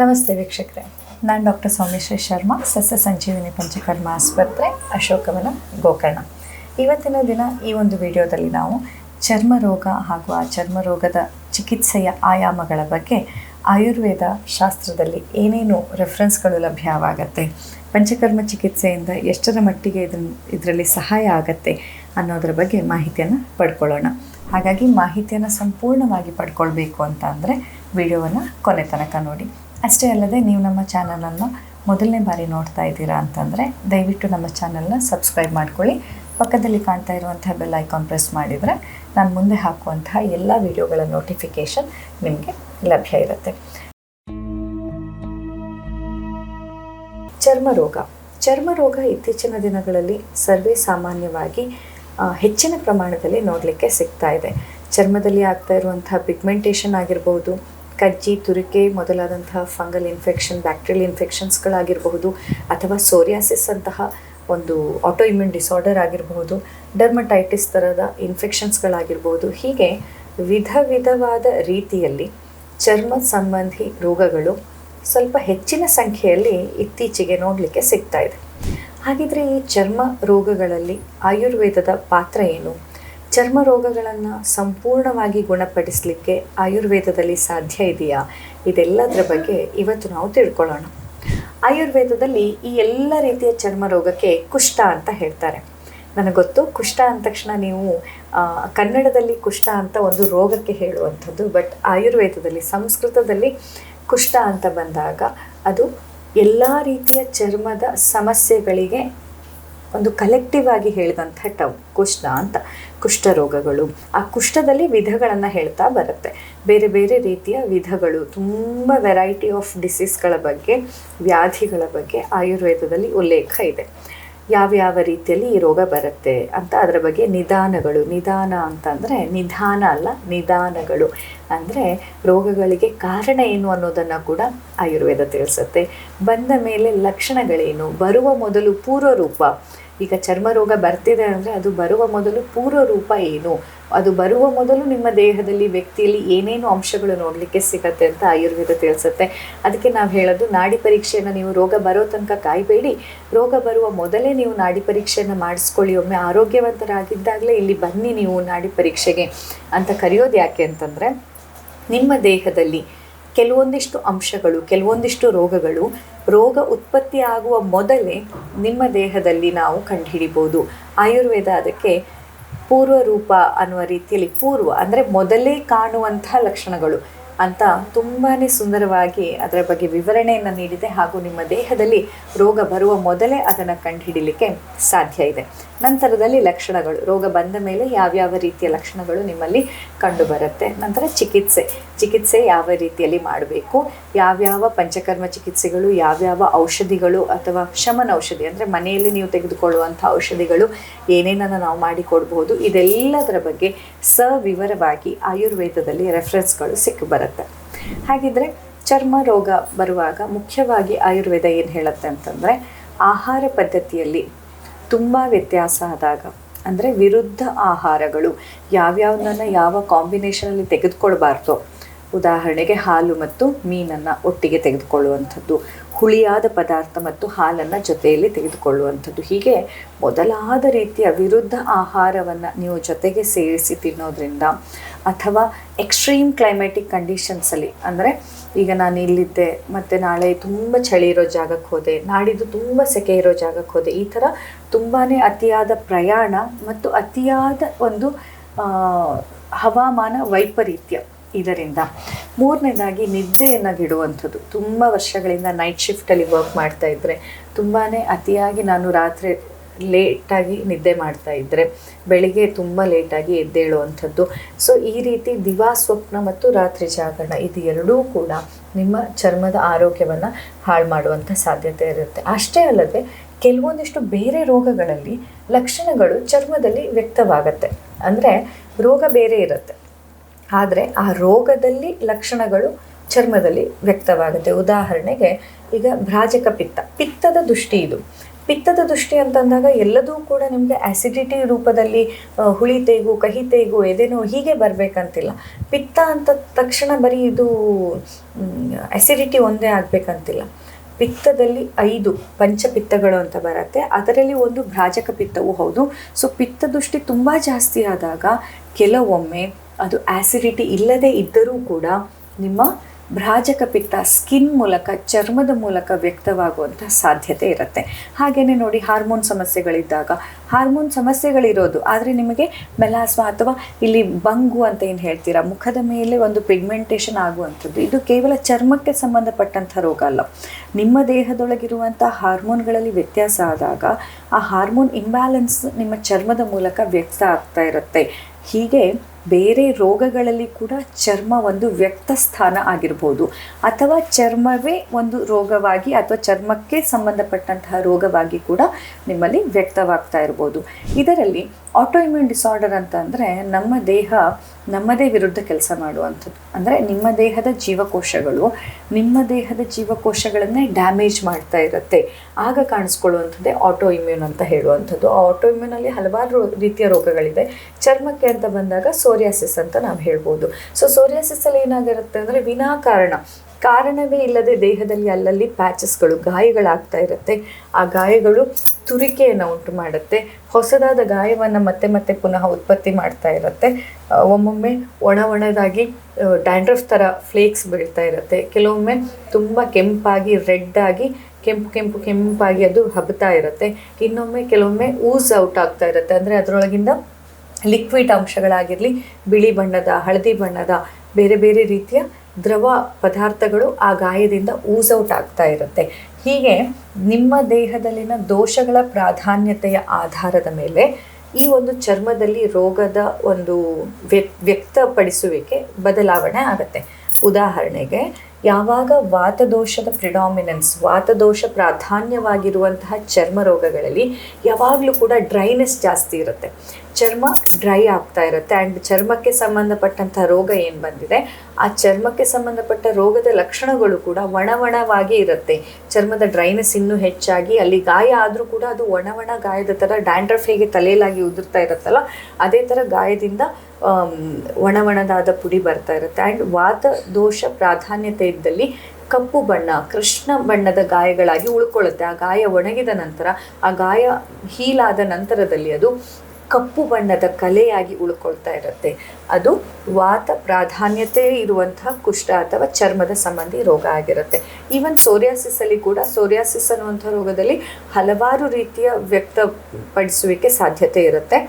ನಮಸ್ತೆ ವೀಕ್ಷಕರೇ. ನಾನು ಡಾಕ್ಟರ್ ಸೋಮೇಶ್ವರಿ ಶರ್ಮಾ, ಸಸ್ಯ ಸಂಜೀವಿನಿ ಪಂಚಕರ್ಮ ಆಸ್ಪತ್ರೆ, ಅಶೋಕವನ ಗೋಕರ್ಣ. ಇವತ್ತಿನ ದಿನ ಈ ಒಂದು ವಿಡಿಯೋದಲ್ಲಿ ನಾವು ಚರ್ಮ ರೋಗ ಹಾಗೂ ಆ ಚರ್ಮ ರೋಗದ ಚಿಕಿತ್ಸೆಯ ಆಯಾಮಗಳ ಬಗ್ಗೆ ಆಯುರ್ವೇದ ಶಾಸ್ತ್ರದಲ್ಲಿ ಏನೇನು ರೆಫರೆನ್ಸ್ಗಳು ಲಭ್ಯವಾಗತ್ತೆ, ಪಂಚಕರ್ಮ ಚಿಕಿತ್ಸೆಯಿಂದ ಎಷ್ಟರ ಮಟ್ಟಿಗೆ ಇದರಲ್ಲಿ ಸಹಾಯ ಆಗತ್ತೆ ಅನ್ನೋದರ ಬಗ್ಗೆ ಮಾಹಿತಿಯನ್ನು ಪಡ್ಕೊಳ್ಳೋಣ. ಹಾಗಾಗಿ ಮಾಹಿತಿಯನ್ನು ಸಂಪೂರ್ಣವಾಗಿ ಪಡ್ಕೊಳ್ಬೇಕು ಅಂತ ಅಂದರೆ ವಿಡಿಯೋವನ್ನು ಕೊನೆ ತನಕ ನೋಡಿ. ಅಷ್ಟೇ ಅಲ್ಲದೆ ನೀವು ನಮ್ಮ ಚಾನಲನ್ನು ಮೊದಲನೇ ಬಾರಿ ನೋಡ್ತಾ ಇದ್ದೀರಾ ಅಂತಂದರೆ ದಯವಿಟ್ಟು ನಮ್ಮ ಚಾನಲ್ನ ಸಬ್ಸ್ಕ್ರೈಬ್ ಮಾಡ್ಕೊಳ್ಳಿ. ಪಕ್ಕದಲ್ಲಿ ಕಾಣ್ತಾ ಇರುವಂತಹ ಬೆಲ್ ಐಕಾನ್ ಪ್ರೆಸ್ ಮಾಡಿದರೆ ನಾನು ಮುಂದೆ ಹಾಕುವಂತಹ ಎಲ್ಲ ವಿಡಿಯೋಗಳ ನೋಟಿಫಿಕೇಷನ್ ನಿಮಗೆ ಲಭ್ಯ ಇರುತ್ತೆ. ಚರ್ಮ ರೋಗ. ಚರ್ಮ ರೋಗ ಇತ್ತೀಚಿನ ದಿನಗಳಲ್ಲಿ ಸರ್ವೇ ಸಾಮಾನ್ಯವಾಗಿ ಹೆಚ್ಚಿನ ಪ್ರಮಾಣದಲ್ಲಿ ನೋಡಲಿಕ್ಕೆ ಸಿಗ್ತಾ ಇದೆ. ಚರ್ಮದಲ್ಲಿ ಆಗ್ತಾ ಇರುವಂತಹ ಪಿಗ್ಮೆಂಟೇಷನ್ ಆಗಿರ್ಬೋದು ಕಜ್ಜಿ, ತುರಿಕೆ ಮೊದಲಾದಂತಹ ಫಂಗಲ್ ಇನ್ಫೆಕ್ಷನ್, ಬ್ಯಾಕ್ಟೀರಿಯಲ್ ಇನ್ಫೆಕ್ಷನ್ಸ್ಗಳಾಗಿರಬಹುದು ಅಥವಾ ಸೋರಿಯಾಸಿಸ್ ಅಂತಹ ಒಂದು ಆಟೋ ಇಮ್ಯೂನ್ ಡಿಸಾರ್ಡರ್ ಆಗಿರಬಹುದು, ಡರ್ಮಟೈಟಿಸ್ ಥರದ ಇನ್ಫೆಕ್ಷನ್ಸ್ಗಳಾಗಿರ್ಬೋದು ಹೀಗೆ ವಿಧ ವಿಧವಾದ ರೀತಿಯಲ್ಲಿ ಚರ್ಮ ಸಂಬಂಧಿ ರೋಗಗಳು ಸ್ವಲ್ಪ ಹೆಚ್ಚಿನ ಸಂಖ್ಯೆಯಲ್ಲಿ ಇತ್ತೀಚೆಗೆ ನೋಡಲಿಕ್ಕೆ ಸಿಗ್ತಾ ಇದೆ. ಹಾಗಿದ್ರೆ ಈ ಚರ್ಮ ರೋಗಗಳಲ್ಲಿ ಆಯುರ್ವೇದದ ಪಾತ್ರ ಏನು? ಚರ್ಮ ರೋಗಗಳನ್ನು ಸಂಪೂರ್ಣವಾಗಿ ಗುಣಪಡಿಸಲಿಕ್ಕೆ ಆಯುರ್ವೇದದಲ್ಲಿ ಸಾಧ್ಯ ಇದೆಯಾ? ಇದೆಲ್ಲದರ ಬಗ್ಗೆ ಇವತ್ತು ನಾವು ತಿಳ್ಕೊಳ್ಳೋಣ. ಆಯುರ್ವೇದದಲ್ಲಿ ಈ ಎಲ್ಲ ರೀತಿಯ ಚರ್ಮ ರೋಗಕ್ಕೆ ಕುಷ್ಠ ಅಂತ ಹೇಳ್ತಾರೆ. ನನಗೆ ಗೊತ್ತು ಕುಷ್ಠ ಅಂದ ತಕ್ಷಣ ನೀವು ಕನ್ನಡದಲ್ಲಿ ಕುಷ್ಠ ಅಂತ ಒಂದು ರೋಗಕ್ಕೆ ಹೇಳುವಂಥದ್ದು, ಬಟ್ ಆಯುರ್ವೇದದಲ್ಲಿ, ಸಂಸ್ಕೃತದಲ್ಲಿ ಕುಷ್ಠ ಅಂತ ಬಂದಾಗ ಅದು ಎಲ್ಲ ರೀತಿಯ ಚರ್ಮದ ಸಮಸ್ಯೆಗಳಿಗೆ ಒಂದು ಕಲೆಕ್ಟಿವ್ ಆಗಿ ಹೇಳಿದಂಥ ಟವ್ ಕುಷ್ಠ ಅಂತ ಕುಷ್ಠರೋಗಗಳು ಆ ಕುಷ್ಠದಲ್ಲಿ ವಿಧಗಳನ್ನು ಹೇಳ್ತಾ ಬರುತ್ತೆ. ಬೇರೆ ಬೇರೆ ರೀತಿಯ ವಿಧಗಳು, ತುಂಬ ವೆರೈಟಿ ಆಫ್ ಡಿಸೀಸ್ಗಳ ಬಗ್ಗೆ, ವ್ಯಾಧಿಗಳ ಬಗ್ಗೆ ಆಯುರ್ವೇದದಲ್ಲಿ ಉಲ್ಲೇಖ ಇದೆ. ಯಾವ್ಯಾವ ರೀತಿಯಲ್ಲಿ ಈ ರೋಗ ಬರುತ್ತೆ ಅಂತ ಅದರ ಬಗ್ಗೆ ನಿಧಾನಗಳು, ನಿಧಾನ ಅಂತಂದರೆ ನಿಧಾನ ಅಲ್ಲ, ನಿಧಾನಗಳು. ಅಂದರೆ ರೋಗಗಳಿಗೆ ಕಾರಣ ಏನು ಅನ್ನೋದನ್ನು ಕೂಡ ಆಯುರ್ವೇದ ತಿಳಿಸುತ್ತೆ. ಬಂದ ಮೇಲೆ ಲಕ್ಷಣಗಳೇನು? ಬರುವ ಮೊದಲು ಪೂರ್ವ ರೂಪ ಈಗ ಚರ್ಮ ರೋಗ ಬರ್ತಿದೆ ಅಂದರೆ ಅದು ಬರುವ ಮೊದಲು ಪೂರ್ವ ರೂಪ ಏನು? ಅದು ಬರುವ ಮೊದಲು ನಿಮ್ಮ ದೇಹದಲ್ಲಿ ವ್ಯಕ್ತಿಯಲ್ಲಿ ಏನೇನು ಅಂಶಗಳು ನೋಡಲಿಕ್ಕೆ ಸಿಗತ್ತೆ ಅಂತ ಆಯುರ್ವೇದ ತಿಳಿಸುತ್ತೆ. ಅದಕ್ಕೆ ನಾವು ಹೇಳೋದು, ನಾಡಿ ಪರೀಕ್ಷೆಯನ್ನು ನೀವು ರೋಗ ಬರೋ ತನಕ ಕಾಯಬೇಡಿ. ರೋಗ ಬರುವ ಮೊದಲೇ ನೀವು ನಾಡಿ ಪರೀಕ್ಷೆಯನ್ನು ಮಾಡಿಸ್ಕೊಳ್ಳಿ. ಒಮ್ಮೆ ಆರೋಗ್ಯವಂತರಾಗಿದ್ದಾಗಲೇ ಇಲ್ಲಿ ಬನ್ನಿ ನೀವು ನಾಡಿ ಪರೀಕ್ಷೆಗೆ ಅಂತ ಕರೆಯೋದು ಯಾಕೆ ಅಂತಂದರೆ, ನಿಮ್ಮ ದೇಹದಲ್ಲಿ ಕೆಲವೊಂದಿಷ್ಟು ಅಂಶಗಳು, ಕೆಲವೊಂದಿಷ್ಟು ರೋಗಗಳು, ರೋಗ ಉತ್ಪತ್ತಿಯಾಗುವ ಮೊದಲೇ ನಿಮ್ಮ ದೇಹದಲ್ಲಿ ನಾವು ಕಂಡುಹಿಡಿಬೋದು. ಆಯುರ್ವೇದ ಅದಕ್ಕೆ ಪೂರ್ವ ರೂಪ ಅನ್ನುವ ರೀತಿಯಲ್ಲಿ ಪೂರ್ವ, ಅಂದರೆ ಮೊದಲೇ ಕಾಣುವಂಥ ಲಕ್ಷಣಗಳು ಅಂತ ತುಂಬಾ ಸುಂದರವಾಗಿ ಅದರ ಬಗ್ಗೆ ವಿವರಣೆಯನ್ನು ನೀಡಿದೆ ಹಾಗೂ ನಿಮ್ಮ ದೇಹದಲ್ಲಿ ರೋಗ ಬರುವ ಮೊದಲೇ ಅದನ್ನು ಕಂಡುಹಿಡಿಲಿಕ್ಕೆ ಸಾಧ್ಯ ಇದೆ. ನಂತರದಲ್ಲಿ ಲಕ್ಷಣಗಳು, ರೋಗ ಬಂದ ಮೇಲೆ ಯಾವ್ಯಾವ ರೀತಿಯ ಲಕ್ಷಣಗಳು ನಿಮ್ಮಲ್ಲಿ ಕಂಡುಬರುತ್ತೆ. ನಂತರ ಚಿಕಿತ್ಸೆ. ಚಿಕಿತ್ಸೆ ಯಾವ ರೀತಿಯಲ್ಲಿ ಮಾಡಬೇಕು? ಯಾವ್ಯಾವ ಪಂಚಕರ್ಮ ಚಿಕಿತ್ಸೆಗಳು, ಯಾವ್ಯಾವ ಔಷಧಿಗಳು ಅಥವಾ ಶಮನ ಔಷಧಿ, ಅಂದರೆ ಮನೆಯಲ್ಲಿ ನೀವು ತೆಗೆದುಕೊಳ್ಳುವಂಥ ಔಷಧಿಗಳು ಏನೇನನ್ನು ನಾವು ಮಾಡಿಕೊಡ್ಬೋದು ಇದೆಲ್ಲದರ ಬಗ್ಗೆ ಸವಿವರವಾಗಿ ಆಯುರ್ವೇದದಲ್ಲಿ ರೆಫರೆನ್ಸ್ಗಳು ಸಿಕ್ಕಿ ಬರುತ್ತೆ ಹಾಗಿದ್ರೆ ಚರ್ಮ ರೋಗ ಬರುವಾಗ ಮುಖ್ಯವಾಗಿ ಆಯುರ್ವೇದ ಏನು ಹೇಳುತ್ತೆ ಅಂತಂದರೆ, ಆಹಾರ ಪದ್ಧತಿಯಲ್ಲಿ ತುಂಬ ವ್ಯತ್ಯಾಸ ಆದಾಗ ಅಂದರೆ ವಿರುದ್ಧ ಆಹಾರಗಳು. ಯಾವ್ಯಾವನ್ನ ಯಾವ ಕಾಂಬಿನೇಷನಲ್ಲಿ ತೆಗೆದುಕೊಳ್ಬಾರ್ದು. ಉದಾಹರಣೆಗೆ ಹಾಲು ಮತ್ತು ಮೀನನ್ನು ಒಟ್ಟಿಗೆ ತೆಗೆದುಕೊಳ್ಳುವಂಥದ್ದು. ಹುಳಿಯಾದ ಪದಾರ್ಥ ಮತ್ತು ಹಾಲನ್ನು ಜೊತೆಯಲ್ಲಿ ತೆಗೆದುಕೊಳ್ಳುವಂಥದ್ದು. ಹೀಗೆ ಮೊದಲಾದ ರೀತಿಯ ವಿರುದ್ಧ ಆಹಾರವನ್ನು ನೀವು ಜೊತೆಗೆ ಸೇರಿಸಿ ತಿನ್ನೋದ್ರಿಂದ ಅಥವಾ ಎಕ್ಸ್ಟ್ರೀಮ್ ಕ್ಲೈಮ್ಯಾಟಿಕ್ ಕಂಡೀಷನ್ಸಲ್ಲಿ ಅಂದರೆ ಈಗ ನಾನು ಇಲ್ಲಿದ್ದೆ, ಮತ್ತು ನಾಳೆ ತುಂಬ ಚಳಿ ಇರೋ ಜಾಗಕ್ಕೆ ಹೋದೆ, ನಾಡಿದ್ದು ತುಂಬ ಸೆಕೆ ಇರೋ ಜಾಗಕ್ಕೆ ಹೋದೆ. ಈ ಥರ ತುಂಬಾ ಅತಿಯಾದ ಪ್ರಯಾಣ ಮತ್ತು ಅತಿಯಾದ ಒಂದು ಹವಾಮಾನ ವೈಪರೀತ್ಯ ಇದರಿಂದ. ಮೂರನೇದಾಗಿ ನಿದ್ದೆಯನ್ನು ಗಿಡುವಂಥದ್ದು ತುಂಬ ವರ್ಷಗಳಿಂದ ನೈಟ್ ಶಿಫ್ಟಲ್ಲಿ ವರ್ಕ್ ಮಾಡ್ತಾ ಇದ್ದರೆ ತುಂಬಾ ಅತಿಯಾಗಿ ನಾನು ರಾತ್ರಿ ಲೇಟಾಗಿ ನಿದ್ದೆ ಮಾಡ್ತಾ ಇದ್ದರೆ ಬೆಳಿಗ್ಗೆ ತುಂಬ ಲೇಟಾಗಿ ಎದ್ದೇಳುವಂಥದ್ದು. ಸೊ ಈ ರೀತಿ ದಿವಾ, ಸ್ವಪ್ನ ಮತ್ತು ರಾತ್ರಿ ಜಾಗರಣ ಇದು ಎರಡೂ ಕೂಡ ನಿಮ್ಮ ಚರ್ಮದ ಆರೋಗ್ಯವನ್ನು ಹಾಳು ಮಾಡುವಂಥ ಸಾಧ್ಯತೆ ಇರುತ್ತೆ. ಅಷ್ಟೇ ಅಲ್ಲದೆ ಕೆಲವೊಂದಿಷ್ಟು ಬೇರೆ ರೋಗಗಳಲ್ಲಿ ಲಕ್ಷಣಗಳು ಚರ್ಮದಲ್ಲಿ ವ್ಯಕ್ತವಾಗತ್ತೆ. ಅಂದರೆ ರೋಗ ಬೇರೆ ಇರುತ್ತೆ. ಆದರೆ ಆ ರೋಗದಲ್ಲಿ ಲಕ್ಷಣಗಳು ಚರ್ಮದಲ್ಲಿ ವ್ಯಕ್ತವಾಗುತ್ತೆ. ಉದಾಹರಣೆಗೆ ಈಗ ಭ್ರಾಜಕ ಪಿತ್ತ. ಪಿತ್ತದ ದೃಷ್ಟಿ ಇದು. ಪಿತ್ತದ ದೃಷ್ಟಿ ಅಂತಂದಾಗ ಎಲ್ಲದೂ ಕೂಡ ನಿಮಗೆ ಆ್ಯಸಿಡಿಟಿ ರೂಪದಲ್ಲಿ ಹುಳಿ ತೇಗು, ಕಹಿ ತೇಗು, ಎದೆನೋ ಹೀಗೆ ಬರಬೇಕಂತಿಲ್ಲ. ಪಿತ್ತ ಅಂತ ತಕ್ಷಣ ಬರೀ ಇದು ಆ್ಯಸಿಡಿಟಿ ಒಂದೇ ಆಗಬೇಕಂತಿಲ್ಲ. ಪಿತ್ತದಲ್ಲಿ ಐದು ಪಂಚಪಿತ್ತಗಳು ಅಂತ ಬರುತ್ತೆ. ಅದರಲ್ಲಿ ಒಂದು ಭ್ರಾಜಕ ಪಿತ್ತವೂ ಹೌದು. ಸೊ ಪಿತ್ತ ದೃಷ್ಟಿ ತುಂಬ ಜಾಸ್ತಿ ಆದಾಗ ಕೆಲವೊಮ್ಮೆ ಅದು ಆ್ಯಸಿಡಿಟಿ ಇಲ್ಲದೇ ಇದ್ದರೂ ಕೂಡ ನಿಮ್ಮ ಭ್ರಾಜಕ ಪಿತ್ತ, ಸ್ಕಿನ್ ಮೂಲಕ, ಚರ್ಮದ ಮೂಲಕ ವ್ಯಕ್ತವಾಗುವಂಥ ಸಾಧ್ಯತೆ ಇರುತ್ತೆ. ಹಾಗೆಯೇ ನೋಡಿ ಹಾರ್ಮೋನ್ ಸಮಸ್ಯೆಗಳಿದ್ದಾಗ, ಹಾರ್ಮೋನ್ ಸಮಸ್ಯೆಗಳಿರೋದು, ಆದರೆ ನಿಮಗೆ ಮೆಲಾಸ್ವ ಅಥವಾ ಇಲ್ಲಿ ಬಂಗು ಅಂತ ಏನು ಹೇಳ್ತೀರಾ? ಮುಖದ ಮೇಲೆ ಒಂದು ಪಿಗ್ಮೆಂಟೇಷನ್ ಆಗುವಂಥದ್ದು. ಇದು ಕೇವಲ ಚರ್ಮಕ್ಕೆ ಸಂಬಂಧಪಟ್ಟಂಥ ರೋಗ ಅಲ್ಲ. ನಿಮ್ಮ ದೇಹದೊಳಗಿರುವಂಥ ಹಾರ್ಮೋನ್ಗಳಲ್ಲಿ ವ್ಯತ್ಯಾಸ ಆದಾಗ, ಆ ಹಾರ್ಮೋನ್ ಇಂಬ್ಯಾಲೆನ್ಸ್ ನಿಮ್ಮ ಚರ್ಮದ ಮೂಲಕ ವ್ಯಕ್ತ ಆಗ್ತಾ ಇರುತ್ತೆ. ಹೀಗೆ ಬೇರೆ ರೋಗಗಳಲ್ಲಿ ಕೂಡ ಚರ್ಮ ಒಂದು ವ್ಯಕ್ತ ಸ್ಥಾನ ಆಗಿರ್ಬೋದು. ಅಥವಾ ಚರ್ಮವೇ ಒಂದು ರೋಗವಾಗಿ ಅಥವಾ ಚರ್ಮಕ್ಕೆ ಸಂಬಂಧಪಟ್ಟಂತಹ ರೋಗವಾಗಿ ಕೂಡ ನಿಮ್ಮಲ್ಲಿ ವ್ಯಕ್ತವಾಗ್ತಾ ಇರ್ಬೋದು. ಇದರಲ್ಲಿ ಆಟೋಇಮ್ಯೂನ್ ಡಿಸಾರ್ಡರ್ ಅಂತ ಅಂದರೆ ನಮ್ಮ ದೇಹ ನಮ್ಮದೇ ವಿರುದ್ಧ ಕೆಲಸ ಮಾಡುವಂಥದ್ದು. ಅಂದರೆ ನಿಮ್ಮ ದೇಹದ ಜೀವಕೋಶಗಳು, ನಿಮ್ಮ ದೇಹದ ಜೀವಕೋಶಗಳನ್ನೇ ಡ್ಯಾಮೇಜ್ ಮಾಡ್ತಾ ಇರುತ್ತೆ. ಆಗ ಕಾಣಿಸ್ಕೊಳ್ಳುವಂಥದ್ದೇ ಆಟೋ ಇಮ್ಯೂನ್ ಅಂತ ಹೇಳುವಂಥದ್ದು. ಆಟೋ ಇಮ್ಯೂನಲ್ಲಿ ಹಲವಾರು ರೀತಿಯ ರೋಗಗಳಿದೆ ಚರ್ಮಕ್ಕೆ ಅಂತ ಬಂದಾಗ ಸೋರಿಯಾಸಿಸ್ ಅಂತ ನಾವು ಹೇಳ್ಬೋದು. ಸೊ ಸೋರಿಯಾಸಿಸಲ್ಲಿ ಏನಾಗಿರುತ್ತೆ ಅಂದರೆ ವಿನಾಕಾರಣ. ಕಾರಣವೇ ಇಲ್ಲದೆ ದೇಹದಲ್ಲಿ ಅಲ್ಲಲ್ಲಿ ಪ್ಯಾಚಸ್ಗಳು, ಗಾಯಗಳಾಗ್ತಾ ಇರುತ್ತೆ. ಆ ಗಾಯಗಳು ತುರಿಕೆಯನ್ನು ಉಂಟು ಮಾಡುತ್ತೆ. ಹೊಸದಾದ ಗಾಯವನ್ನು ಮತ್ತೆ ಮತ್ತೆ ಪುನಃ ಉತ್ಪತ್ತಿ ಮಾಡ್ತಾ ಇರುತ್ತೆ. ಒಮ್ಮೊಮ್ಮೆ ಒಣ ಒಣದಾಗಿ ಡ್ಯಾಂಡ್ರಫ್ ಥರ ಫ್ಲೇಕ್ಸ್ ಬೀಳ್ತಾ ಇರುತ್ತೆ. ಕೆಲವೊಮ್ಮೆ ತುಂಬ ಕೆಂಪಾಗಿ, ರೆಡ್ ಆಗಿ, ಕೆಂಪು ಕೆಂಪು ಕೆಂಪಾಗಿ ಅದು ಹಬ್ತಾ ಇರುತ್ತೆ. ಇನ್ನೊಮ್ಮೆ ಕೆಲವೊಮ್ಮೆ ಊಸ್ ಔಟ್ ಆಗ್ತಾ ಇರುತ್ತೆ. ಅಂದರೆ ಅದರೊಳಗಿಂದ ಲಿಕ್ವಿಡ್ ಅಂಶಗಳಾಗಿರಲಿ, ಬಿಳಿ ಬಣ್ಣದ, ಹಳದಿ ಬಣ್ಣದ, ಬೇರೆ ಬೇರೆ ರೀತಿಯ ದ್ರವ ಪದಾರ್ಥಗಳು ಆ ಗಾಯದಿಂದ ಔಟ್ ಆಗ್ತಾ ಇರುತ್ತೆ. ಹೀಗೆ ನಿಮ್ಮ ದೇಹದಲ್ಲಿನ ದೋಷಗಳ ಪ್ರಾಧಾನ್ಯತೆಯ ಆಧಾರದ ಮೇಲೆ ಈ ಒಂದು ಚರ್ಮದಲ್ಲಿ ರೋಗದ ಒಂದು ವ್ಯಕ್ತಪಡಿಸುವಿಕೆ ಬದಲಾವಣೆ ಆಗುತ್ತೆ. ಉದಾಹರಣೆಗೆ, ಯಾವಾಗ ವಾತದೋಷದ ಪ್ರಿಡಾಮಿನೆನ್ಸ್ ವಾತದೋಷ ಪ್ರಾಧಾನ್ಯವಾಗಿರುವಂತಹ ಚರ್ಮ ರೋಗಗಳಲ್ಲಿ ಯಾವಾಗಲೂ ಕೂಡ ಡ್ರೈನೆಸ್ ಜಾಸ್ತಿ ಇರುತ್ತೆ. ಚರ್ಮ ಡ್ರೈ ಆಗ್ತಾ ಇರುತ್ತೆ. ಆ್ಯಂಡ್ ಚರ್ಮಕ್ಕೆ ಸಂಬಂಧಪಟ್ಟಂಥ ರೋಗ ಏನು ಬಂದಿದೆ? ಆ ಚರ್ಮಕ್ಕೆ ಸಂಬಂಧಪಟ್ಟ ರೋಗದ ಲಕ್ಷಣಗಳು ಕೂಡ ಒಣವಣವಾಗಿ ಇರುತ್ತೆ. ಚರ್ಮದ ಡ್ರೈನೆಸ್ ಇನ್ನೂ ಹೆಚ್ಚಾಗಿ ಅಲ್ಲಿ ಗಾಯ ಆದರೂ ಕೂಡ ಅದು ಒಣ ಒಣ ಗಾಯದ ಥರ ಡ್ಯಾಂಡ್ರಫ್ ಹೇಗೆ ತಲೆಯಲಾಗಿ ಉದುರ್ತಾ ಇರುತ್ತಲ್ಲ, ಅದೇ ಥರ ಗಾಯದಿಂದ ಒಣವಣದಾದ ಪುಡಿ ಬರ್ತಾ ಇರುತ್ತೆ. ಆ್ಯಂಡ್ ವಾತ ದೋಷ ಪ್ರಾಧಾನ್ಯತೆ ಇದ್ದಲ್ಲಿ ಕಪ್ಪು ಬಣ್ಣ, ಕೃಷ್ಣ ಬಣ್ಣದ ಗಾಯಗಳಾಗಿ ಉಳ್ಕೊಳ್ಳುತ್ತೆ. ಆ ಗಾಯ ಒಣಗಿದ ನಂತರ, ಆ ಗಾಯ ಹೀಲಾದ ನಂತರದಲ್ಲಿ ಅದು ಕಪ್ಪು ಬಣ್ಣದ ಕಲೆಯಾಗಿ ಉಳ್ಕೊಳ್ತಾ ಇರುತ್ತೆ. ಅದು ವಾತ ಪ್ರಾಧಾನ್ಯತೆ ಇರುವಂತಹ ಕುಷ್ಠ ಅಥವಾ ಚರ್ಮದ ಸಂಬಂಧಿ ರೋಗ ಆಗಿರುತ್ತೆ. ಈವನ್ ಸೋರಿಯಾಸಿಸ್ ಅಲ್ಲಿ ಕೂಡ ಸೋರಿಯಾಸಿಸ್ ಅನ್ನುವಂಥ ರೋಗದಲ್ಲಿ ಹಲವಾರು ರೀತಿಯ ವ್ಯಕ್ತಪಡಿಸುವಿಕೆ ಸಾಧ್ಯತೆ ಇರುತ್ತೆ.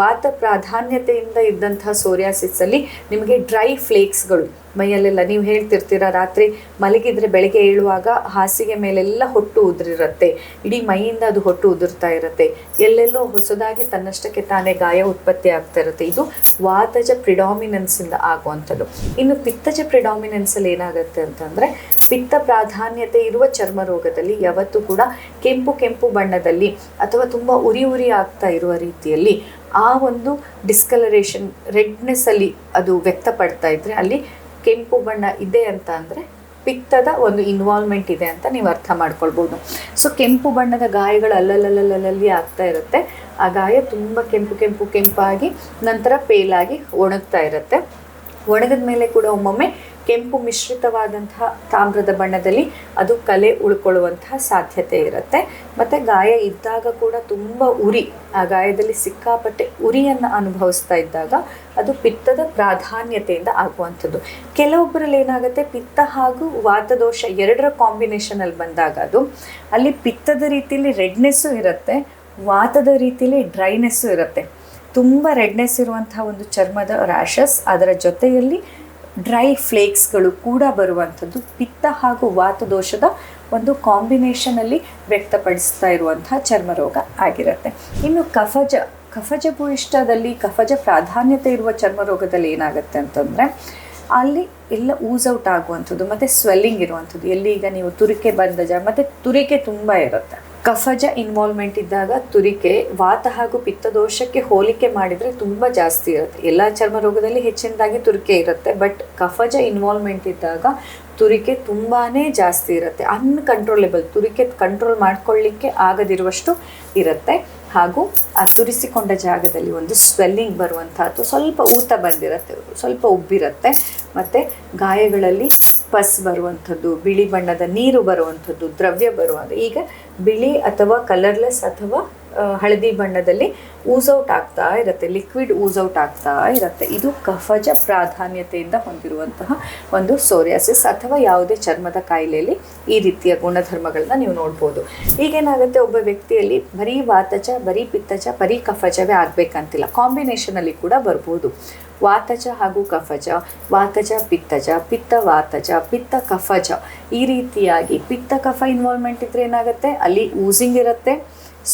ವಾತ ಪ್ರಾಧಾನ್ಯತೆಯಿಂದ ಇದ್ದಂತಹ ಸೋರಿಯಾಸಿಸ್ ಅಲ್ಲಿ ನಿಮಗೆ ಡ್ರೈ ಫ್ಲೇಕ್ಸ್ಗಳು, ಮೈಯಲ್ಲೆಲ್ಲ ನೀವು ಹೇಳ್ತಿರ್ತೀರ ರಾತ್ರಿ ಮಲಗಿದ್ರೆ ಬೆಳಗ್ಗೆ ಏಳುವಾಗ ಹಾಸಿಗೆ ಮೇಲೆಲ್ಲ ಹೊಟ್ಟು ಉದುರಿರುತ್ತೆ. ಇಡೀ ಮೈಯಿಂದ ಅದು ಹೊಟ್ಟು ಉದುರ್ತಾ ಇರುತ್ತೆ. ಎಲ್ಲೆಲ್ಲೋ ಹೊಸದಾಗಿ ತನ್ನಷ್ಟಕ್ಕೆ ತಾನೇ ಗಾಯ ಉತ್ಪತ್ತಿ ಆಗ್ತಾ ಇರುತ್ತೆ. ಇದು ವಾತಜ ಪ್ರಿಡಾಮಿನೆನ್ಸ್ ಇಂದ ಆಗುವಂಥದ್ದು. ಇನ್ನು ಪಿತ್ತಜ ಪ್ರಿಡಾಮಿನೆನ್ಸ್ ಅಲ್ಲಿ ಏನಾಗುತ್ತೆ ಅಂತಂದ್ರೆ, ಪಿತ್ತ ಪ್ರಾಧಾನ್ಯತೆ ಇರುವ ಚರ್ಮ ರೋಗದಲ್ಲಿ ಯಾವತ್ತೂ ಕೂಡ ಕೆಂಪು ಕೆಂಪು ಬಣ್ಣದಲ್ಲಿ ಅಥವಾ ತುಂಬ ಉರಿ ಉರಿ ಆಗ್ತಾ ಇರುವ ರೀತಿಯಲ್ಲಿ ಆ ಒಂದು ಡಿಸ್ಕಲರೇಷನ್ ರೆಡ್ನೆಸ್ ಅಲ್ಲಿ ಅದು ವ್ಯಕ್ತಪಡ್ತಾ ಇದ್ರೆ ಅಲ್ಲಿ ಕೆಂಪು ಬಣ್ಣ ಇದೆ ಅಂತ ಅಂದರೆ ಪಿತ್ತದ ಒಂದು ಇನ್ವಾಲ್ವ್ಮೆಂಟ್ ಇದೆ ಅಂತ ನೀವು ಅರ್ಥ ಮಾಡ್ಕೊಳ್ಬೋದು. ಸೊ ಕೆಂಪು ಬಣ್ಣದ ಗಾಯಗಳು ಅಲ್ಲಲ್ಲಲ್ಲಲ್ಲಿ ಆಗ್ತಾ ಇರುತ್ತೆ. ಆ ಗಾಯ ತುಂಬ ಕೆಂಪು ಕೆಂಪು ಕೆಂಪಾಗಿ ನಂತರ ಪೇಲಾಗಿ ಒಣಗ್ತಾ ಇರುತ್ತೆ. ಒಣಗಿದ ಮೇಲೆ ಕೂಡ ಒಮ್ಮೊಮ್ಮೆ ಕೆಂಪು ಮಿಶ್ರಿತವಾದಂತಹ ತಾಮ್ರದ ಬಣ್ಣದಲ್ಲಿ ಅದು ಕಲೆ ಉಳ್ಕೊಳ್ಳುವಂತಹ ಸಾಧ್ಯತೆ ಇರುತ್ತೆ. ಮತ್ತು ಗಾಯ ಇದ್ದಾಗ ಕೂಡ ತುಂಬ ಉರಿ, ಆ ಗಾಯದಲ್ಲಿ ಸಿಕ್ಕಾಪಟ್ಟೆ ಉರಿಯನ್ನು ಅನುಭವಿಸ್ತಾ ಇದ್ದಾಗ ಅದು ಪಿತ್ತದ ಪ್ರಾಧಾನ್ಯತೆಯಿಂದ ಆಗುವಂಥದ್ದು. ಕೆಲವೊಬ್ಬರಲ್ಲಿ ಏನಾಗುತ್ತೆ, ಪಿತ್ತ ಹಾಗೂ ವಾತದೋಷ ಎರಡರ ಕಾಂಬಿನೇಷನಲ್ಲಿ ಬಂದಾಗ ಅದು, ಅಲ್ಲಿ ಪಿತ್ತದ ರೀತಿಯಲ್ಲಿ ರೆಡ್ನೆಸ್ಸು ಇರುತ್ತೆ, ವಾತದ ರೀತಿಯಲ್ಲಿ ಡ್ರೈನೆಸ್ಸು ಇರುತ್ತೆ. ತುಂಬ ರೆಡ್ನೆಸ್ ಇರುವಂತಹ ಒಂದು ಚರ್ಮದ ರ್ಯಾಷಸ್ ಅದರ ಜೊತೆಯಲ್ಲಿ ಡ್ರೈ ಫ್ಲೇಕ್ಸ್ಗಳು ಕೂಡ ಬರುವಂಥದ್ದು, ಪಿತ್ತ ಹಾಗೂ ವಾತದೋಷದ ಒಂದು ಕಾಂಬಿನೇಷನಲ್ಲಿ ವ್ಯಕ್ತಪಡಿಸ್ತಾ ಇರುವಂತಹ ಚರ್ಮರೋಗ ಆಗಿರುತ್ತೆ. ಇನ್ನು ಕಫಜ ಕಫಜ ಭೂಯಿಷ್ಠದಲ್ಲಿ ಕಫಜ ಪ್ರಾಧಾನ್ಯತೆ ಇರುವ ಚರ್ಮರೋಗದಲ್ಲಿ ಏನಾಗುತ್ತೆ ಅಂತಂದರೆ, ಅಲ್ಲಿ ಎಲ್ಲ ಊಸ್ ಔಟ್ ಆಗುವಂಥದ್ದು, ಮತ್ತು ಸ್ವೆಲ್ಲಿಂಗ್ ಇರುವಂಥದ್ದು, ಎಲ್ಲಿ ಈಗ ನೀವು ತುರಿಕೆ ಬಂದಜ ಮತ್ತು ತುರಿಕೆ ತುಂಬ ಇರುತ್ತೆ. ಕಫಜ ಇನ್ವಾಲ್ವ್ಮೆಂಟ್ ಇದ್ದಾಗ ತುರಿಕೆ, ವಾತ ಹಾಗೂ ಪಿತ್ತದೋಷಕ್ಕೆ ಹೋಲಿಕೆ ಮಾಡಿದರೆ ತುಂಬ ಜಾಸ್ತಿ ಇರುತ್ತೆ. ಎಲ್ಲ ಚರ್ಮ ರೋಗದಲ್ಲಿ ಹೆಚ್ಚಿನದಾಗಿ ತುರಿಕೆ ಇರುತ್ತೆ ಬಟ್ ಕಫಜ ಇನ್ವಾಲ್ವ್ಮೆಂಟ್ ಇದ್ದಾಗ ತುರಿಕೆ ತುಂಬಾ ಜಾಸ್ತಿ ಇರುತ್ತೆ. ಅನ್ಕಂಟ್ರೋಲೇಬಲ್ ತುರಿಕೆ ಕಂಟ್ರೋಲ್ ಮಾಡ್ಕೊಳ್ಳಿಕ್ಕೆ ಆಗದಿರುವಷ್ಟು ಇರುತ್ತೆ. ಹಾಗೂ ಆ ತುರಿಸಿಕೊಂಡ ಜಾಗದಲ್ಲಿ ಒಂದು ಸ್ವೆಲ್ಲಿಂಗ್ ಬರುವಂಥದ್ದು ಸ್ವಲ್ಪ ಊತ ಬಂದಿರುತ್ತೆ, ಸ್ವಲ್ಪ ಉಬ್ಬಿರುತ್ತೆ. ಮತ್ತು ಗಾಯಗಳಲ್ಲಿ ಪಸ್ ಬರುವಂಥದ್ದು ಬಿಳಿ ಬಣ್ಣದ ನೀರು ಬರುವಂಥದ್ದು ದ್ರವ್ಯ ಬರುವಂಥ ಈಗ ಬಿಳಿ ಅಥವಾ ಕಲರ್ಲೆಸ್ ಅಥವಾ ಹಳದಿ ಬಣ್ಣದಲ್ಲಿ ಊಸೌಟ್ ಆಗ್ತಾ ಇರುತ್ತೆ ಲಿಕ್ವಿಡ್ ಔಟ್ ಆಗ್ತಾ ಇರುತ್ತೆ. ಇದು ಕಫಜ ಪ್ರಾಧಾನ್ಯತೆಯಿಂದ ಹೊಂದಿರುವಂತಹ ಒಂದು ಸೋರಿಯಾಸಿಸ್ ಅಥವಾ ಯಾವುದೇ ಚರ್ಮದ ಕಾಯಿಲೆಯಲ್ಲಿ ಈ ರೀತಿಯ ಗುಣಧರ್ಮಗಳನ್ನ ನೀವು ನೋಡ್ಬೋದು. ಈಗೇನಾಗುತ್ತೆ, ಒಬ್ಬ ವ್ಯಕ್ತಿಯಲ್ಲಿ ಬರೀ ವಾತಜ, ಬರೀ ಪಿತ್ತಜ, ಬರೀ ಕಫಜವೇ ಆಗಬೇಕಂತಿಲ್ಲ. ಕಾಂಬಿನೇಷನಲ್ಲಿ ಕೂಡ ಬರ್ಬೋದು. ವಾತಜ ಹಾಗೂ ಕಫಜ, ವಾತಜ, ಪಿತ್ತಜ, ಪಿತ್ತ ವಾತಜ, ಪಿತ್ತ ಕಫಜ. ಈ ರೀತಿಯಾಗಿ ಪಿತ್ತ ಕಫ ಇನ್ವಾಲ್ವ್ಮೆಂಟ್ ಇದ್ರೆ ಏನಾಗುತ್ತೆ? ಅಲ್ಲಿ ಊಸಿಂಗ್ ಇರುತ್ತೆ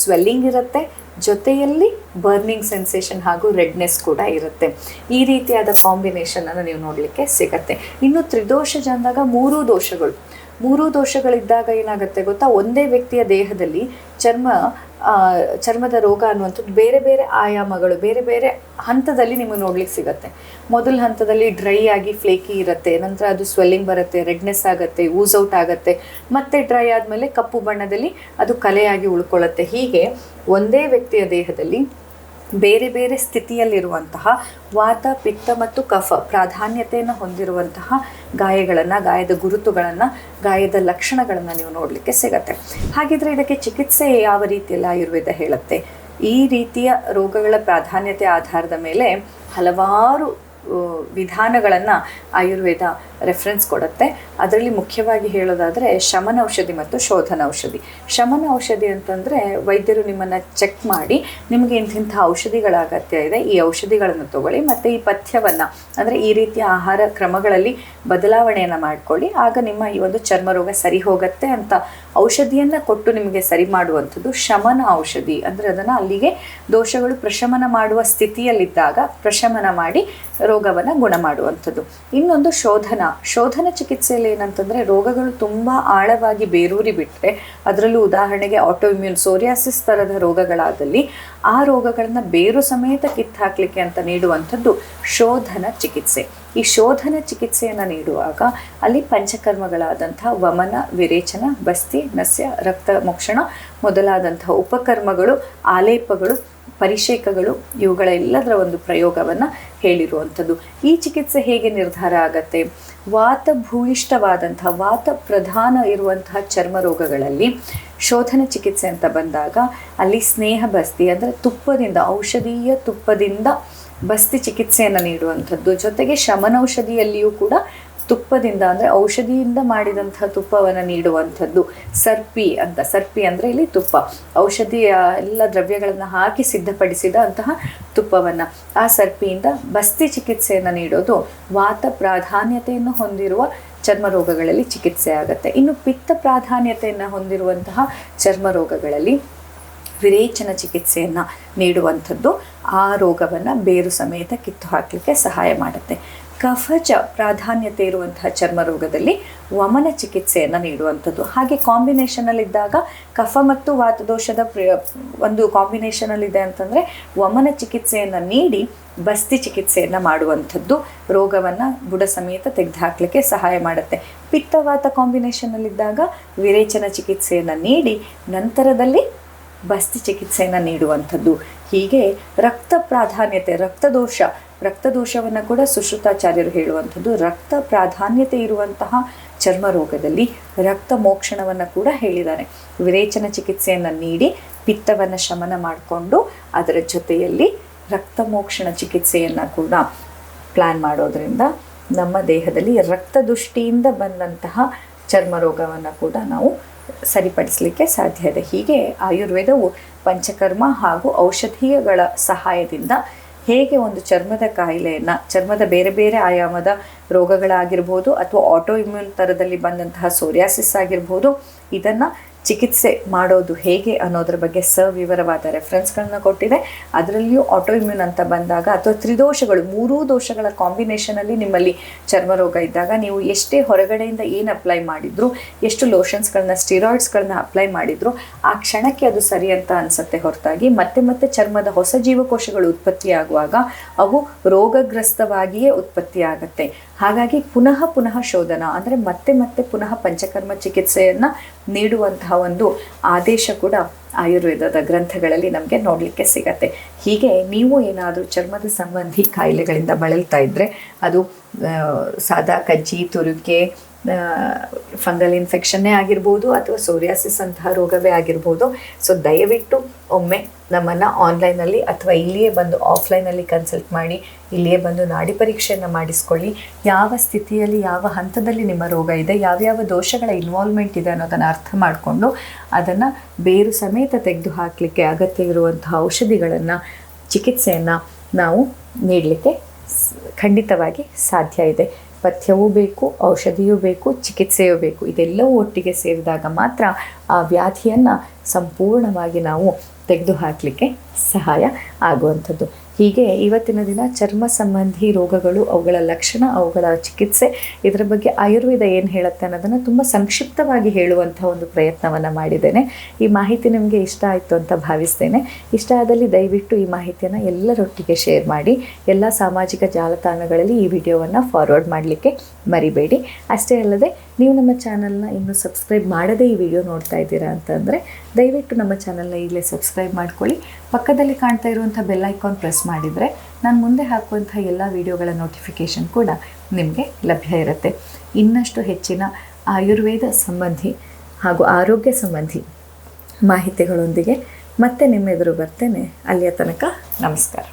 ಸ್ವೆಲ್ಲಿಂಗ್ ಇರುತ್ತೆ, ಜೊತೆಯಲ್ಲಿ ಬರ್ನಿಂಗ್ ಸೆನ್ಸೇಷನ್ ಹಾಗೂ ರೆಡ್ನೆಸ್ ಕೂಡ ಇರುತ್ತೆ. ಈ ರೀತಿಯಾದ ಕಾಂಬಿನೇಷನನ್ನು ನೀವು ನೋಡಲಿಕ್ಕೆ ಸಿಗತ್ತೆ. ಇನ್ನು ತ್ರಿದೋಷ ಅಂದಾಗ ಮೂರೂ ದೋಷಗಳು. ಮೂರೂ ದೋಷಗಳಿದ್ದಾಗ ಏನಾಗುತ್ತೆ ಗೊತ್ತಾ? ಒಂದೇ ವ್ಯಕ್ತಿಯ ದೇಹದಲ್ಲಿ ಚರ್ಮ ಚರ್ಮದ ರೋಗ ಅನ್ನುವಂಥದ್ದು ಬೇರೆ ಬೇರೆ ಆಯಾಮಗಳು, ಬೇರೆ ಬೇರೆ ಹಂತದಲ್ಲಿ ನಿಮಗೆ ನೋಡ್ಲಿಕ್ಕೆ ಸಿಗತ್ತೆ. ಮೊದಲ ಹಂತದಲ್ಲಿ ಡ್ರೈ ಆಗಿ ಫ್ಲೇಕಿ ಇರುತ್ತೆ, ನಂತರ ಅದು ಸ್ವೆಲ್ಲಿಂಗ್ ಬರುತ್ತೆ, ರೆಡ್ನೆಸ್ ಆಗುತ್ತೆ, ಊಸ್ ಔಟ್ ಆಗುತ್ತೆ, ಮತ್ತೆ ಡ್ರೈ ಆದಮೇಲೆ ಕಪ್ಪು ಬಣ್ಣದಲ್ಲಿ ಅದು ಕಲೆಯಾಗಿ ಉಳ್ಕೊಳ್ಳುತ್ತೆ. ಹೀಗೆ ಒಂದೇ ವ್ಯಕ್ತಿಯ ದೇಹದಲ್ಲಿ ಬೇರೆ ಬೇರೆ ಸ್ಥಿತಿಯಲ್ಲಿರುವಂತಹ ವಾತ, ಪಿತ್ತ ಮತ್ತು ಕಫ ಪ್ರಾಧಾನ್ಯತೆಯನ್ನು ಹೊಂದಿರುವಂತಹ ಗಾಯಗಳನ್ನು, ಗಾಯದ ಗುರುತುಗಳನ್ನು, ಗಾಯದ ಲಕ್ಷಣಗಳನ್ನು ನೀವು ನೋಡಲಿಕ್ಕೆ ಸಿಗತ್ತೆ. ಹಾಗಿದ್ರೆ ಇದಕ್ಕೆ ಚಿಕಿತ್ಸೆ ಯಾವ ರೀತಿಯಲ್ಲಿ ಆಯುರ್ವೇದ ಹೇಳುತ್ತೆ? ಈ ರೀತಿಯ ರೋಗಗಳ ಪ್ರಾಧಾನ್ಯತೆ ಆಧಾರದ ಮೇಲೆ ಹಲವಾರು ವಿಧಾನಗಳನ್ನು ಆಯುರ್ವೇದ ರೆಫರೆನ್ಸ್ ಕೊಡುತ್ತೆ. ಅದರಲ್ಲಿ ಮುಖ್ಯವಾಗಿ ಹೇಳೋದಾದರೆ ಶಮನ ಔಷಧಿ ಮತ್ತು ಶೋಧನ ಔಷಧಿ. ಶಮನ ಔಷಧಿ ಅಂತಂದರೆ ವೈದ್ಯರು ನಿಮ್ಮನ್ನು ಚೆಕ್ ಮಾಡಿ ನಿಮಗೆ ಇಂತಿಂಥ ಔಷಧಿಗಳ ಅಗತ್ಯ ಇದೆ, ಈ ಔಷಧಿಗಳನ್ನು ತಗೊಳ್ಳಿ ಮತ್ತು ಈ ಪಥ್ಯವನ್ನು, ಅಂದರೆ ಈ ರೀತಿಯ ಆಹಾರ ಕ್ರಮಗಳಲ್ಲಿ ಬದಲಾವಣೆಯನ್ನು ಮಾಡಿಕೊಳ್ಳಿ. ಆಗ ನಿಮ್ಮ ಈ ಒಂದು ಚರ್ಮ ರೋಗ ಸರಿ ಹೋಗುತ್ತೆ ಅಂತ ಔಷಧಿಯನ್ನು ಕೊಟ್ಟು ನಿಮಗೆ ಸರಿ ಮಾಡುವಂಥದ್ದು ಶಮನ ಔಷಧಿ. ಅಂದರೆ ಅದನ್ನು ಅಲ್ಲಿಗೆ ದೋಷಗಳು ಪ್ರಶಮನ ಮಾಡುವ ಸ್ಥಿತಿಯಲ್ಲಿದ್ದಾಗ ಪ್ರಶಮನ ಮಾಡಿ ರೋಗವನ್ನು ಗುಣ ಮಾಡುವಂಥದ್ದು ಇನ್ನೊಂದು ಶೋಧನ. ಶೋಧನ ಚಿಕಿತ್ಸೆಯಲ್ಲಿ ಏನಂತಂದರೆ ರೋಗಗಳು ತುಂಬ ಆಳವಾಗಿ ಬೇರೂರಿ ಬಿಟ್ಟರೆ ಅದರಲ್ಲೂ ಉದಾಹರಣೆಗೆ ಆಟೋಇಮ್ಯೂನ್ ಸೋರಿಯಾಸಿಸ್ ಥರದ ರೋಗಗಳಾದಲ್ಲಿ ಆ ರೋಗಗಳನ್ನು ಬೇರು ಸಮೇತ ಕಿತ್ತಾಕ್ಲಿಕ್ಕೆ ಅಂತ ನೀಡುವಂಥದ್ದು ಶೋಧನ ಚಿಕಿತ್ಸೆ. ಈ ಶೋಧನ ಚಿಕಿತ್ಸೆಯನ್ನು ನೀಡುವಾಗ ಅಲ್ಲಿ ಪಂಚಕರ್ಮಗಳಾದಂಥ ವಮನ, ವಿರೇಚನ, ಬಸ್ತಿ, ನಸ್ಯ, ರಕ್ತ ಮೋಕ್ಷಣ ಮೊದಲಾದಂತಹ ಉಪಕರ್ಮಗಳು, ಆಲೇಪಗಳು, ಪರಿಷೇಕಗಳು ಇವುಗಳ ಎಲ್ಲದರ ಒಂದು ಪ್ರಯೋಗವನ್ನು ಹೇಳಿರುವಂಥದ್ದು. ಈ ಚಿಕಿತ್ಸೆ ಹೇಗೆ ನಿರ್ಧಾರ ಆಗತ್ತೆ? ವಾತ ಭೂಯಿಷ್ಠವಾದಂತಹ ವಾತ ಪ್ರಧಾನ ಇರುವಂತಹ ಚರ್ಮ ರೋಗಗಳಲ್ಲಿ ಶೋಧನ ಚಿಕಿತ್ಸೆ ಅಂತ ಬಂದಾಗ ಅಲ್ಲಿ ಸ್ನೇಹ ಬಸ್ತಿ ಅಂದರೆ ತುಪ್ಪದಿಂದ, ಔಷಧೀಯ ತುಪ್ಪದಿಂದ ಬಸ್ತಿ ಚಿಕಿತ್ಸೆಯನ್ನು ನೀಡುವಂಥದ್ದು. ಜೊತೆಗೆ ಶಮನೌಷಧಿಯಲ್ಲಿಯೂ ಕೂಡ ತುಪ್ಪದಿಂದ ಅಂದರೆ ಔಷಧಿಯಿಂದ ಮಾಡಿದಂತಹ ತುಪ್ಪವನ್ನು ನೀಡುವಂಥದ್ದು. ಸರ್ಪಿ ಅಂತ, ಸರ್ಪಿ ಅಂದರೆ ಇಲ್ಲಿ ತುಪ್ಪ. ಔಷಧಿಯ ಎಲ್ಲ ದ್ರವ್ಯಗಳನ್ನು ಹಾಕಿ ಸಿದ್ಧಪಡಿಸಿದ ಅಂತಹ ತುಪ್ಪವನ್ನು. ಆ ಸರ್ಪಿಯಿಂದ ಬಸ್ತಿ ಚಿಕಿತ್ಸೆಯನ್ನು ನೀಡೋದು ವಾತ ಪ್ರಾಧಾನ್ಯತೆಯನ್ನು ಹೊಂದಿರುವ ಚರ್ಮ ರೋಗಗಳಲ್ಲಿ ಚಿಕಿತ್ಸೆ ಆಗುತ್ತೆ. ಇನ್ನು ಪಿತ್ತ ಪ್ರಾಧಾನ್ಯತೆಯನ್ನು ಹೊಂದಿರುವಂತಹ ಚರ್ಮ ರೋಗಗಳಲ್ಲಿ ವಿರೇಚನ ಚಿಕಿತ್ಸೆಯನ್ನು ನೀಡುವಂಥದ್ದು ಆ ರೋಗವನ್ನು ಬೇರು ಸಮೇತ ಕಿತ್ತು ಹಾಕಲಿಕ್ಕೆ ಸಹಾಯ ಮಾಡುತ್ತೆ. ಕಫಜ ಪ್ರಾಧಾನ್ಯತೆ ಇರುವಂತಹ ಚರ್ಮ ರೋಗದಲ್ಲಿ ವಮನ ಚಿಕಿತ್ಸೆಯನ್ನು ನೀಡುವಂಥದ್ದು. ಹಾಗೆ ಕಾಂಬಿನೇಷನಲ್ಲಿದ್ದಾಗ ಕಫ ಮತ್ತು ವಾತದೋಷದ ಒಂದು ಕಾಂಬಿನೇಷನಲ್ಲಿದೆ ಅಂತಂದರೆ ವಮನ ಚಿಕಿತ್ಸೆಯನ್ನು ನೀಡಿ ಬಸ್ತಿ ಚಿಕಿತ್ಸೆಯನ್ನು ಮಾಡುವಂಥದ್ದು ರೋಗವನ್ನು ಬುಡ ಸಮೇತ ತೆಗೆದುಹಾಕಲಿಕ್ಕೆ ಸಹಾಯ ಮಾಡುತ್ತೆ. ಪಿತ್ತವಾತ ಕಾಂಬಿನೇಷನಲ್ಲಿದ್ದಾಗ ವಿರೇಚನ ಚಿಕಿತ್ಸೆಯನ್ನು ನೀಡಿ ನಂತರದಲ್ಲಿ ಬಸ್ತಿ ಚಿಕಿತ್ಸೆಯನ್ನು ನೀಡುವಂಥದ್ದು. ಹೀಗೆ ರಕ್ತ ಪ್ರಾಧಾನ್ಯತೆ, ರಕ್ತದೋಷ, ರಕ್ತದೋಷವನ್ನು ಕೂಡ ಸುಶ್ರುತಾಚಾರ್ಯರು ಹೇಳುವಂಥದ್ದು. ರಕ್ತ ಪ್ರಾಧಾನ್ಯತೆ ಇರುವಂತಹ ಚರ್ಮ ರೋಗದಲ್ಲಿ ರಕ್ತ ಮೋಕ್ಷಣವನ್ನು ಕೂಡ ಹೇಳಿದ್ದಾರೆ. ವಿರೇಚನ ಚಿಕಿತ್ಸೆಯನ್ನು ನೀಡಿ ಪಿತ್ತವನ್ನು ಶಮನ ಮಾಡಿಕೊಂಡು ಅದರ ಜೊತೆಯಲ್ಲಿ ರಕ್ತ ಮೋಕ್ಷಣ ಚಿಕಿತ್ಸೆಯನ್ನು ಕೂಡ ಪ್ಲ್ಯಾನ್ ಮಾಡೋದರಿಂದ ನಮ್ಮ ದೇಹದಲ್ಲಿ ರಕ್ತದೃಷ್ಟಿಯಿಂದ ಬಂದಂತಹ ಚರ್ಮ ರೋಗವನ್ನು ಕೂಡ ನಾವು ಸರಿಪಡಿಸಲಿಕ್ಕೆ ಸಾಧ್ಯ ಇದೆ. ಹೀಗೆ ಆಯುರ್ವೇದವು ಪಂಚಕರ್ಮ ಹಾಗೂ ಔಷಧೀಯಗಳ ಸಹಾಯದಿಂದ ಹೇಗೆ ಒಂದು ಚರ್ಮದ ಕಾಯಿಲೆಯನ್ನು, ಚರ್ಮದ ಬೇರೆ ಬೇರೆ ಆಯಾಮದ ರೋಗಗಳಾಗಿರ್ಬೋದು ಅಥವಾ ಆಟೋ ಇಮ್ಯೂನ್ ಥರದಲ್ಲಿ ಬಂದಂತಹ ಸೋರಿಯಾಸಿಸ್ ಆಗಿರ್ಬೋದು, ಇದನ್ನು ಚಿಕಿತ್ಸೆ ಮಾಡೋದು ಹೇಗೆ ಅನ್ನೋದ್ರ ಬಗ್ಗೆ ಸವಿವರವಾದ ರೆಫರೆನ್ಸ್ಗಳನ್ನ ಕೊಟ್ಟಿದೆ. ಅದರಲ್ಲಿಯೂ ಆಟೋ ಇಮ್ಯೂನ್ ಅಂತ ಬಂದಾಗ ಅಥವಾ ತ್ರಿದೋಷಗಳು, ಮೂರೂ ದೋಷಗಳ ಕಾಂಬಿನೇಷನಲ್ಲಿ ನಿಮ್ಮಲ್ಲಿ ಚರ್ಮ ರೋಗ ಇದ್ದಾಗ ನೀವು ಎಷ್ಟೇ ಹೊರಗಡೆಯಿಂದ ಏನು ಅಪ್ಲೈ ಮಾಡಿದ್ರು, ಎಷ್ಟು ಲೋಷನ್ಸ್ಗಳನ್ನ ಸ್ಟಿರಾಯ್ಡ್ಸ್ಗಳನ್ನ ಅಪ್ಲೈ ಮಾಡಿದ್ರು, ಆ ಕ್ಷಣಕ್ಕೆ ಅದು ಸರಿ ಅಂತ ಅನ್ಸುತ್ತೆ ಹೊರತಾಗಿ. ಮತ್ತೆ ಮತ್ತೆ ಚರ್ಮದ ಹೊಸ ಜೀವಕೋಶಗಳು ಉತ್ಪತ್ತಿಯಾಗುವಾಗ ಅವು ರೋಗಗ್ರಸ್ತವಾಗಿಯೇ ಉತ್ಪತ್ತಿಯಾಗತ್ತೆ. ಹಾಗಾಗಿ ಪುನಃ ಪುನಃ ಶೋಧನ, ಅಂದರೆ ಮತ್ತೆ ಮತ್ತೆ ಪುನಃ ಪಂಚಕರ್ಮ ಚಿಕಿತ್ಸೆಯನ್ನು ನೀಡುವಂತಹ ಒಂದು ಆದೇಶ ಕೂಡ ಆಯುರ್ವೇದದ ಗ್ರಂಥಗಳಲ್ಲಿ ನಮಗೆ ನೋಡಲಿಕ್ಕೆ ಸಿಗತ್ತೆ. ಹೀಗೆ ನೀವು ಏನಾದರೂ ಚರ್ಮದ ಸಂಬಂಧಿ ಕಾಯಿಲೆಗಳಿಂದ ಬಳಲ್ತಾ ಇದ್ದರೆ ಅದು ಆ, ಸಾದಾ ಕಜ್ಜಿ ತುರುಕೆ ಫಂಗಲ್ ಇನ್ಫೆಕ್ಷನ್ನೇ ಆಗಿರ್ಬೋದು ಅಥವಾ ಸೋರಿಯಾಸಿಸ್ ಅಂತಹ ರೋಗವೇ ಆಗಿರ್ಬೋದು. ಸೊ ದಯವಿಟ್ಟು ಒಮ್ಮೆ ನಮ್ಮನ್ನು ಆನ್ಲೈನಲ್ಲಿ ಅಥವಾ ಇಲ್ಲಿಯೇ ಬಂದು ಆಫ್ಲೈನಲ್ಲಿ ಕನ್ಸಲ್ಟ್ ಮಾಡಿ, ಇಲ್ಲಿಯೇ ಬಂದು ನಾಡಿ ಪರೀಕ್ಷೆಯನ್ನು ಮಾಡಿಸ್ಕೊಳ್ಳಿ. ಯಾವ ಸ್ಥಿತಿಯಲ್ಲಿ, ಯಾವ ಹಂತದಲ್ಲಿ ನಿಮ್ಮ ರೋಗ ಇದೆ, ಯಾವ್ಯಾವ ದೋಷಗಳ ಇನ್ವಾಲ್ವ್ಮೆಂಟ್ ಇದೆ ಅನ್ನೋದನ್ನು ಅರ್ಥ ಮಾಡಿಕೊಂಡು ಅದನ್ನು ಬೇರು ಸಮೇತ ತೆಗೆದು ಹಾಕಲಿಕ್ಕೆ ಅಗತ್ಯ ಇರುವಂತಹ ಔಷಧಿಗಳನ್ನು, ಚಿಕಿತ್ಸೆಯನ್ನು ನಾವು ನೀಡಲಿಕ್ಕೆ ಖಂಡಿತವಾಗಿ ಸಾಧ್ಯ ಇದೆ. ಪಥ್ಯವೂ ಬೇಕು, ಔಷಧಿಯೂ ಬೇಕು, ಚಿಕಿತ್ಸೆಯೂ ಬೇಕು. ಇದೆಲ್ಲವೂ ಒಟ್ಟಿಗೆ ಸೇರಿದಾಗ ಮಾತ್ರ ಆ ವ್ಯಾಧಿಯನ್ನು ಸಂಪೂರ್ಣವಾಗಿ ನಾವು ತೆಗೆದುಹಾಕಲಿಕ್ಕೆ ಸಹಾಯ ಆಗುವಂಥದ್ದು. ಹೀಗೆ ಇವತ್ತಿನ ದಿನ ಚರ್ಮ ಸಂಬಂಧಿ ರೋಗಗಳು, ಅವುಗಳ ಲಕ್ಷಣ, ಅವುಗಳ ಚಿಕಿತ್ಸೆ, ಇದರ ಬಗ್ಗೆ ಆಯುರ್ವೇದ ಏನು ಹೇಳುತ್ತೆ ಅನ್ನೋದನ್ನು ತುಂಬ ಸಂಕ್ಷಿಪ್ತವಾಗಿ ಹೇಳುವಂಥ ಒಂದು ಪ್ರಯತ್ನವನ್ನು ಮಾಡಿದ್ದೇನೆ. ಈ ಮಾಹಿತಿ ನಿಮಗೆ ಇಷ್ಟ ಆಯಿತು ಅಂತ ಭಾವಿಸ್ತೇನೆ. ಇಷ್ಟ ಆದಲ್ಲಿ ದಯವಿಟ್ಟು ಈ ಮಾಹಿತಿಯನ್ನು ಎಲ್ಲರೊಟ್ಟಿಗೆ ಶೇರ್ ಮಾಡಿ. ಎಲ್ಲ ಸಾಮಾಜಿಕ ಜಾಲತಾಣಗಳಲ್ಲಿ ಈ ವಿಡಿಯೋವನ್ನು ಫಾರ್ವರ್ಡ್ ಮಾಡಲಿಕ್ಕೆ ಮರಿಬೇಡಿ. ಅಷ್ಟೇ ಅಲ್ಲದೆ ನೀವು ನಮ್ಮ ಚಾನಲ್ನ ಇನ್ನೂ ಸಬ್ಸ್ಕ್ರೈಬ್ ಮಾಡದೇ ಈ ವಿಡಿಯೋ ನೋಡ್ತಾ ಇದ್ದೀರಾ ಅಂತಂದರೆ ದಯವಿಟ್ಟು ನಮ್ಮ ಚಾನಲ್ನ ಈಗಲೇ ಸಬ್ಸ್ಕ್ರೈಬ್ ಮಾಡ್ಕೊಳ್ಳಿ. ಪಕ್ಕದಲ್ಲಿ ಕಾಣ್ತಾ ಇರುವಂಥ ಬೆಲ್ ಐಕಾನ್ ಪ್ರೆಸ್ ಮಾಡಿದರೆ ನಾನು ಮುಂದೆ ಹಾಕುವಂಥ ಎಲ್ಲ ವಿಡಿಯೋಗಳ ನೋಟಿಫಿಕೇಷನ್ ಕೂಡ ನಿಮಗೆ ಲಭ್ಯ ಇರುತ್ತೆ. ಇನ್ನಷ್ಟು ಹೆಚ್ಚಿನ ಆಯುರ್ವೇದ ಸಂಬಂಧಿ ಹಾಗೂ ಆರೋಗ್ಯ ಸಂಬಂಧಿ ಮಾಹಿತಿಗಳೊಂದಿಗೆ ಮತ್ತೆ ನಿಮ್ಮೆದುರು ಬರ್ತೇನೆ. ಅಲ್ಲಿಯ ತನಕ ನಮಸ್ಕಾರ.